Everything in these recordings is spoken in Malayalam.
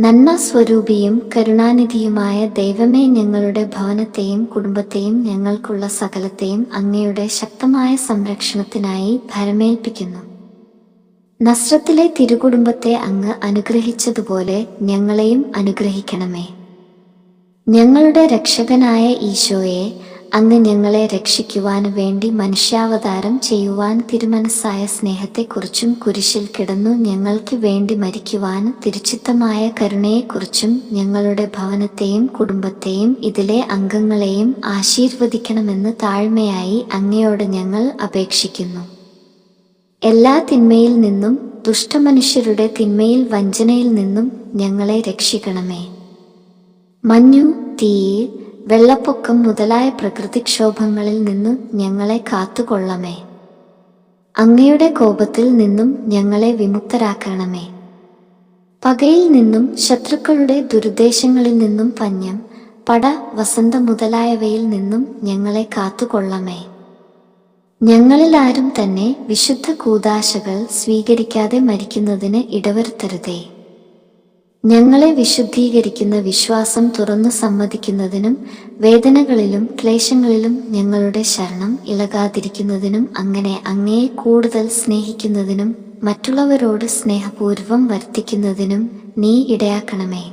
നന്മ സ്വരൂപിയും കരുണാനിധിയുമായ ദൈവമേ ഞങ്ങളുടെ ഭവനത്തെയും കുടുംബത്തെയും ഞങ്ങൾക്കുള്ള സകലത്തെയും അങ്ങയുടെ ശക്തമായ സംരക്ഷണത്തിനായി ഭരമേൽപ്പിക്കുന്നു. നസ്രത്തിലെ തിരുകുടുംബത്തെ അങ്ങ് അനുഗ്രഹിച്ചതുപോലെ ഞങ്ങളെയും അനുഗ്രഹിക്കണമേ. ഞങ്ങളുടെ രക്ഷകനായ ഈശോയെ അങ്ങ് ഞങ്ങളെ രക്ഷിക്കുവാൻ വേണ്ടി മനുഷ്യാവതാരം ചെയ്യുവാൻ തിരുമനസ്സായ സ്നേഹത്തെക്കുറിച്ചും കുരിശിൽ കിടന്നു ഞങ്ങൾക്ക് വേണ്ടി മരിക്കുവാൻ തിരുച്ചിത്തമായ കരുണയെക്കുറിച്ചും ഞങ്ങളുടെ ഭവനത്തെയും കുടുംബത്തെയും ഇതിലെ അംഗങ്ങളെയും ആശീർവദിക്കണമെന്ന് താഴ്മയായി അങ്ങയോട് ഞങ്ങൾ അപേക്ഷിക്കുന്നു. എല്ലാ തിന്മയിൽ നിന്നും ദുഷ്ടമനുഷ്യരുടെ തിന്മയിൽ വഞ്ചനയിൽ നിന്നും ഞങ്ങളെ രക്ഷിക്കണമേ. മഞ്ഞു തീ വെള്ളപ്പൊക്കം മുതലായ പ്രകൃതിക്ഷോഭങ്ങളിൽ നിന്നും ഞങ്ങളെ കാത്തുകൊള്ളമേ അങ്ങയുടെ കോപത്തിൽ നിന്നും ഞങ്ങളെ വിമുക്തരാക്കണമേ. പകയിൽ നിന്നും ശത്രുക്കളുടെ ദുരുദ്ദേശങ്ങളിൽ നിന്നും പഞ്ഞം പട വസന്ത മുതലായവയിൽ നിന്നും ഞങ്ങളെ കാത്തുകൊള്ളമേ ഞങ്ങളിൽ ആരും തന്നെ വിശുദ്ധ കൂതാശകൾ സ്വീകരിക്കാതെ മരിക്കുന്നതിന് ഇടവരുത്തരുതേ. ഞങ്ങളെ വിശുദ്ധീകരിക്കുന്ന വിശ്വാസം തുറന്നു സമ്മതിക്കുന്നതിനും വേദനകളിലും ക്ലേശങ്ങളിലും ഞങ്ങളുടെ ശരണം ഇളകാതിരിക്കുന്നതിനും അങ്ങനെ അങ്ങയെ കൂടുതൽ സ്നേഹിക്കുന്നതിനും മറ്റുള്ളവരോട് സ്നേഹപൂർവം വർത്തിക്കുന്നതിനും നീ ഇടയാക്കണമേ.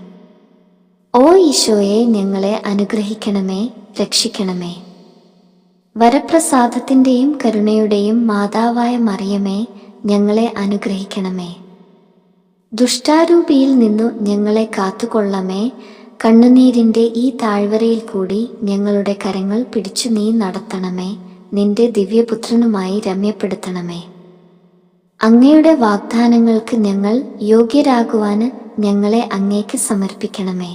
ഓ ഈശോയെ ഞങ്ങളെ അനുഗ്രഹിക്കണമേ രക്ഷിക്കണമേ. വരപ്രസാദത്തിന്റെയും കരുണയുടെയും മാതാവായ മറിയമേ ഞങ്ങളെ അനുഗ്രഹിക്കണമേ. ദുഷ്ടാരൂപിയിൽ നിന്നു ഞങ്ങളെ കാത്തുകൊള്ളമേ. കണ്ണുനീരിന്റെ ഈ താഴ്വരയിൽ കൂടി ഞങ്ങളുടെ കരങ്ങൾ പിടിച്ചു നീ നടത്തണമേ. നിന്റെ ദിവ്യപുത്രനുമായി രമ്യപ്പെടുത്തണമേ. അങ്ങയുടെ വാഗ്ദാനങ്ങൾക്ക് ഞങ്ങൾ യോഗ്യരാകുവാന് ഞങ്ങളെ അങ്ങേക്ക് സമർപ്പിക്കണമേ.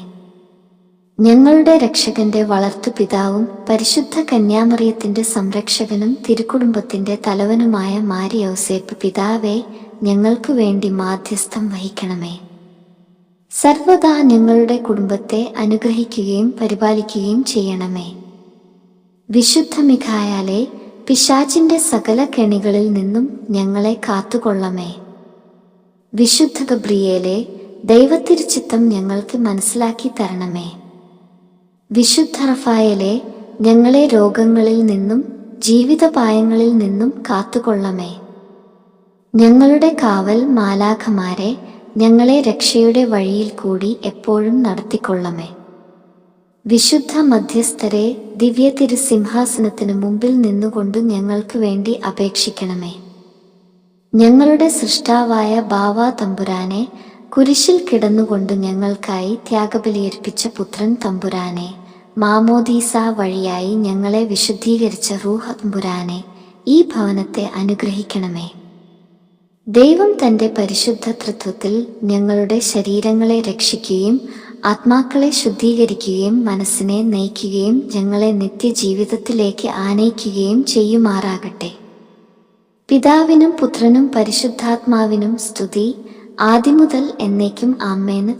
ഞങ്ങളുടെ രക്ഷകന്റെ വളർത്തു പിതാവും പരിശുദ്ധ കന്യാമറിയത്തിന്റെ സംരക്ഷകനും തിരുക്കുടുംബത്തിന്റെ തലവനുമായ മാരിയോസേപ്പ് പിതാവേ ഞങ്ങൾക്ക് വേണ്ടി മാധ്യസ്ഥം വഹിക്കണമേ. സർവദാ ഞങ്ങളുടെ കുടുംബത്തെ അനുഗ്രഹിക്കുകയും പരിപാലിക്കുകയും ചെയ്യണമേ. വിശുദ്ധ മിഖായാലെ പിശാചിന്റെ സകല കെണികളിൽ നിന്നും ഞങ്ങളെ കാത്തുകൊള്ളമേ. വിശുദ്ധ ഗബ്രിയേലെ ദൈവത്തിരുച്ചിത്തം ഞങ്ങൾക്ക് മനസ്സിലാക്കി തരണമേ. വിശുദ്ധ റഫായലെ ഞങ്ങളെ രോഗങ്ങളിൽ നിന്നും ജീവിതപായങ്ങളിൽ നിന്നും കാത്തുകൊള്ളമേ. ഞങ്ങളുടെ കാവൽ മാലാഖമാരെ ഞങ്ങളെ രക്ഷയുടെ വഴിയിൽ കൂടി എപ്പോഴും നടത്തിക്കൊള്ളമേ. വിശുദ്ധ മധ്യസ്ഥരെ ദിവ്യ തിരുസിംഹാസനത്തിനു മുമ്പിൽ നിന്നുകൊണ്ട് ഞങ്ങൾക്ക് വേണ്ടി അപേക്ഷിക്കണമേ. ഞങ്ങളുടെ സൃഷ്ടാവായ ബാവ തമ്പുരാനെ കുരിശിൽ കിടന്നുകൊണ്ട് ഞങ്ങൾക്കായി ത്യാഗബലിയർപ്പിച്ച പുത്രൻ തമ്പുരാനെ മാമോദീസ വഴിയായി ഞങ്ങളെ വിശുദ്ധീകരിച്ച റൂഹ തമ്പുരാനെ ഈ ഭവനത്തെ അനുഗ്രഹിക്കണമേ. ദൈവം തന്റെ പരിശുദ്ധ തൃത്വത്തിൽ ഞങ്ങളുടെ ശരീരങ്ങളെ രക്ഷിക്കുകയും ആത്മാക്കളെ ശുദ്ധീകരിക്കുകയും മനസ്സിനെ നയിക്കുകയും ഞങ്ങളെ നിത്യജീവിതത്തിലേക്ക് ആനയിക്കുകയും ചെയ്യുമാറാകട്ടെ. പിതാവിനും പുത്രനും പരിശുദ്ധാത്മാവിനും സ്തുതി. ആദ്യമുതൽ എന്നേക്കും ആമ്മേന്ന്